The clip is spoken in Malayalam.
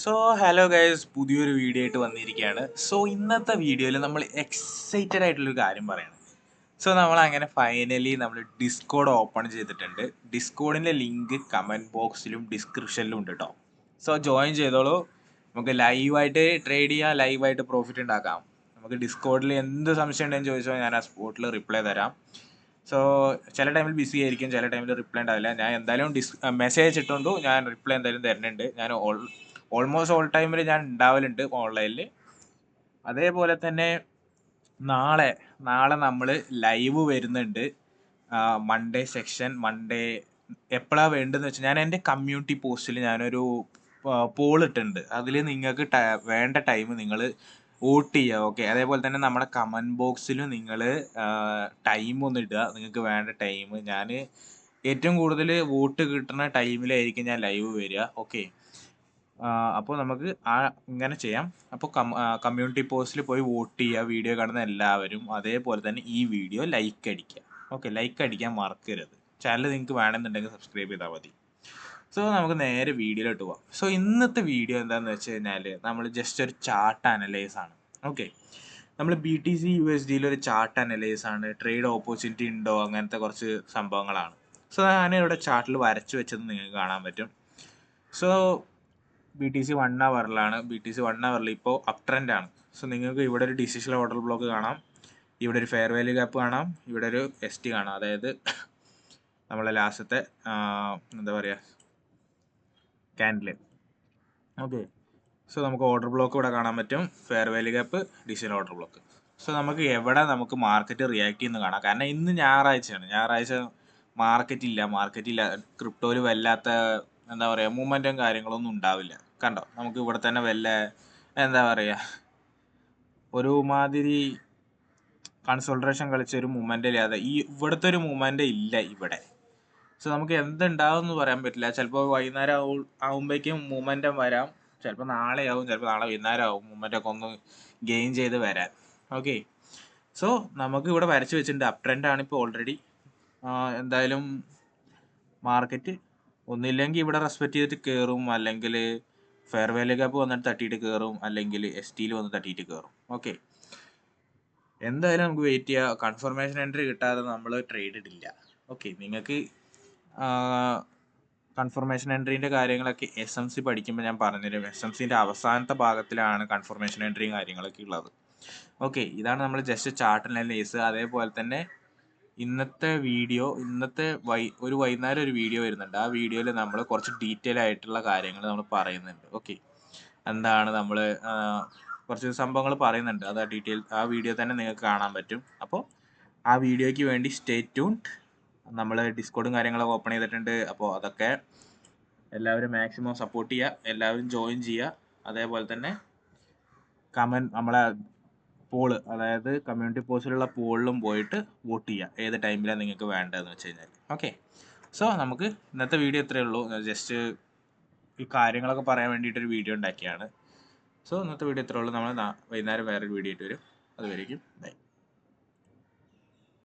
സോ ഹലോ ഗൈസ് പുതിയൊരു വീഡിയോ ആയിട്ട് വന്നിരിക്കുകയാണ്. സോ ഇന്നത്തെ വീഡിയോയിൽ നമ്മൾ എക്സൈറ്റഡ് ആയിട്ടുള്ളൊരു കാര്യം പറയണം. സോ നമ്മൾ അങ്ങനെ ഫൈനലി നമ്മൾ ഡിസ്കോഡ് ഓപ്പൺ ചെയ്തിട്ടുണ്ട് ഡിസ്കോഡിന്റെ ലിങ്ക് കമന്റ് ബോക്സിലും ഡിസ്ക്രിപ്ഷനിലും ഉണ്ട് കേട്ടോ സോ ജോയിൻ ചെയ്തോളൂ. നമുക്ക് ലൈവായിട്ട് ട്രേഡ് ചെയ്യാം ലൈവായിട്ട് പ്രോഫിറ്റ് ഉണ്ടാക്കാം. നമുക്ക് ഡിസ്കോഡിൽ എന്ത് സംശയം ഉണ്ടെന്ന് ചോദിച്ചാൽ ഞാൻ ആ സ്പോട്ടിൽ റിപ്ലൈ തരാം. സോ ചില ടൈമിൽ ബിസി ആയിരിക്കും ചില ടൈമിൽ റിപ്ലൈ ഉണ്ടാവില്ല. ഞാൻ എന്തായാലും ഡിസ് മെസ്സേജ് ഇട്ടുകൊണ്ടു ഞാൻ റിപ്ലൈ എന്തായാലും തരുന്നുണ്ട്. ഞാൻ ഓൾ ഓൾമോസ്റ്റ് ഓൾ ടൈമിൽ ഞാൻ ഉണ്ടാവലുണ്ട് ഓൺലൈനിൽ അതേപോലെ തന്നെ നാളെ നാളെ നമ്മൾ ലൈവ് വരുന്നുണ്ട്. മൺഡേ സെക്ഷൻ മൺഡേ എപ്പോഴാണ് വേണ്ടതെന്ന് വെച്ചാൽ ഞാൻ എന്റെ കമ്മ്യൂണിറ്റി പോസ്റ്റിൽ ഞാനൊരു പോൾ ഇട്ടിട്ടുണ്ട്. അതിൽ നിങ്ങൾക്ക് വേണ്ട ടൈം നിങ്ങൾ വോട്ട് ചെയ്യുക ഓക്കെ അതേപോലെ തന്നെ നമ്മുടെ കമന്റ് ബോക്സിലും നിങ്ങൾ ടൈം ഒന്ന് ഇടുക. നിങ്ങൾക്ക് വേണ്ട ടൈം ഞാൻ ഏറ്റവും കൂടുതൽ വോട്ട് കിട്ടുന്ന ടൈമിലായിരിക്കും ഞാൻ ലൈവ് വരിക ഓക്കെ അപ്പോൾ നമുക്ക് ആ ഇങ്ങനെ ചെയ്യാം. അപ്പോൾ കമ്മ്യൂണിറ്റി പോസ്റ്റിൽ പോയി വോട്ട് ചെയ്യുക വീഡിയോ കാണുന്ന എല്ലാവരും അതേപോലെ തന്നെ ഈ വീഡിയോ ലൈക്ക് അടിക്കുക. ഓക്കെ ലൈക്ക് അടിക്കാൻ മറക്കരുത്. ചാനൽ നിങ്ങൾക്ക് വേണമെന്നുണ്ടെങ്കിൽ സബ്സ്ക്രൈബ് ചെയ്താൽ മതി. സോ നമുക്ക് നേരെ വീഡിയോയിലോട്ട് പോവാം. സോ ഇന്നത്തെ വീഡിയോ എന്താണെന്ന് വെച്ച് കഴിഞ്ഞാൽ നമ്മൾ ജസ്റ്റ് ഒരു ചാർട്ട് അനലൈസ് ആണ്. ഓക്കെ നമ്മൾ B T C U S ഡിയിൽ ഒരു ചാർട്ട് അനലൈസ് ആണ്. ട്രേഡ് ഓപ്പർച്യൂണിറ്റി ഉണ്ടോ? അങ്ങനത്തെ കുറച്ച് സംഭവങ്ങളാണ്. സോ ഞാൻ ഇവിടെ ചാർട്ടിൽ വരച്ചു വെച്ചത് നിങ്ങൾക്ക് കാണാൻ പറ്റും. So B T C one അവറിലാണ് B T C one അവറിൽ ഇപ്പോൾ അപ് ട്രെൻഡ് ആണ്. സോ നിങ്ങൾക്ക് ഇവിടെ ഒരു ഡിസിഷൻ ഓർഡർ ബ്ലോക്ക് കാണാം. ഇവിടെ ഒരു ഫെയർ വാല്യൂ ഗ്യാപ്പ് കാണാം. ഇവിടെ ഒരു എസ് ടി കാണാം. അതായത് നമ്മളെ ലാസ്റ്റത്തെ എന്താ പറയുക ക്യാൻഡിൽ ഓക്കെ സോ നമുക്ക് ഓർഡർ ബ്ലോക്ക് ഇവിടെ കാണാൻ പറ്റും. Fair value gap decision order block so നമുക്ക് എവിടെ നമുക്ക് മാർക്കറ്റ് റിയാക്ട് ചെയ്യുന്നു കാണാം. കാരണം ഇന്ന് ഞായറാഴ്ചയാണ്. ഞായറാഴ്ച മാർക്കറ്റ് ഇല്ല. മാർക്കറ്റ് ഇല്ല. ക്രിപ്റ്റോയിൽ വല്ലാത്ത എന്താ പറയുക മൂവ്മെന്റും കാര്യങ്ങളൊന്നും ഉണ്ടാവില്ല. കണ്ടോ? നമുക്ക് ഇവിടെ തന്നെ വല്ല എന്താ പറയുക ഒരു മാതിരി കൺസോൾട്രേഷൻ കളിച്ച ഒരു മൂമെന്റ് ഇല്ലാതെ ഈ ഇവിടുത്തെ ഒരു മൂമെന്റ് ഇല്ല ഇവിടെ. സോ നമുക്ക് എന്തുണ്ടാവും എന്ന് പറയാൻ പറ്റില്ല. ചിലപ്പോൾ വൈകുന്നേരം ആവും ആവുമ്പോഴേക്കും മൂവ്മെന്റം വരാം. ചിലപ്പോൾ നാളെ ആവും ചിലപ്പോൾ നാളെ വൈകുന്നേരം ആവും മൂവ്മെന്റ് ഒക്കെ ഒന്ന് ഗെയിൻ ചെയ്ത് വരാൻ. ഓക്കെ സോ നമുക്ക് ഇവിടെ വരച്ച് വെച്ചിട്ടുണ്ട്. അപ് ട്രെൻഡ് ആണ് ഇപ്പോൾ ഓൾറെഡി എന്തായാലും മാർക്കറ്റ് ഒന്നില്ലെങ്കിൽ ഇവിടെ റെസ്പെക്ട് ചെയ്തിട്ട് കയറും അല്ലെങ്കിൽ ഫെയർ വാല്യൂ ഗ്യാപ്പ് വന്നിട്ട് തട്ടിയിട്ട് കയറും അല്ലെങ്കിൽ എസ് ടിയിൽ വന്ന് തട്ടിയിട്ട് കയറും ഓക്കെ എന്തായാലും നമുക്ക് വെയിറ്റ് ചെയ്യുക കൺഫർമേഷൻ എൻട്രി കിട്ടാതെ നമ്മൾ ട്രേഡ് ഇടില്ല. ഓക്കെ നിങ്ങൾക്ക് കൺഫർമേഷൻ എൻട്രീന്റെ കാര്യങ്ങളൊക്കെ എസ് എം സി പഠിക്കുമ്പോൾ ഞാൻ പറഞ്ഞുതരും. എസ് എം സിന്റെ അവസാനത്തെ ഭാഗത്തിലാണ് കൺഫർമേഷൻ എൻട്രിയും കാര്യങ്ങളൊക്കെ ഉള്ളത്. ഓക്കെ ഇതാണ് നമ്മൾ ജസ്റ്റ് ചാർട്ട് അനലൈസ് അതേപോലെ തന്നെ ഇന്നത്തെ വീഡിയോ ഇന്നത്തെ വൈ ഒരു വൈകുന്നേരം ഒരു വീഡിയോ വരുന്നുണ്ട്. ആ വീഡിയോയിൽ നമ്മൾ കുറച്ച് ഡീറ്റെയിൽ ആയിട്ടുള്ള കാര്യങ്ങൾ നമ്മൾ പറയുന്നുണ്ട്. ഓക്കെ എന്താണ് നമ്മൾ കുറച്ച് സംഭവങ്ങൾ പറയുന്നുണ്ട്. അത് ആ ഡീറ്റെയിൽ ആ വീഡിയോ തന്നെ നിങ്ങൾക്ക് കാണാൻ പറ്റും. അപ്പോൾ ആ വീഡിയോയ്ക്ക് വേണ്ടി സ്റ്റേ ട്യൂൺഡ് നമ്മൾ ഡിസ്കോഡും കാര്യങ്ങളൊക്കെ ഓപ്പൺ ചെയ്തിട്ടുണ്ട്. അപ്പോൾ അതൊക്കെ എല്ലാവരും മാക്സിമം സപ്പോർട്ട് ചെയ്യുക. എല്ലാവരും ജോയിൻ ചെയ്യുക. അതേപോലെ തന്നെ കമന്റ് നമ്മളെ പോൾ അതായത് കമ്മ്യൂണിറ്റി പോസ്റ്റിലുള്ള പോളിലും പോയിട്ട് വോട്ട് ചെയ്യുക ഏത് ടൈമിലാണ് നിങ്ങൾക്ക് വേണ്ടതെന്ന് വെച്ച് കഴിഞ്ഞാൽ ഓക്കെ സോ നമുക്ക് ഇന്നത്തെ വീഡിയോ ഇത്രയേ ഉള്ളൂ. ജസ്റ്റ് ഈ കാര്യങ്ങളൊക്കെ പറയാൻ വേണ്ടിയിട്ടൊരു വീഡിയോ ഉണ്ടാക്കിയാണ്. സോ ഇന്നത്തെ വീഡിയോ ഇത്രയേ ഉള്ളൂ. നമ്മൾ വൈകുന്നേരം വേറൊരു വീഡിയോ ആയിട്ട് വരും. അതുവരേക്കും ബൈ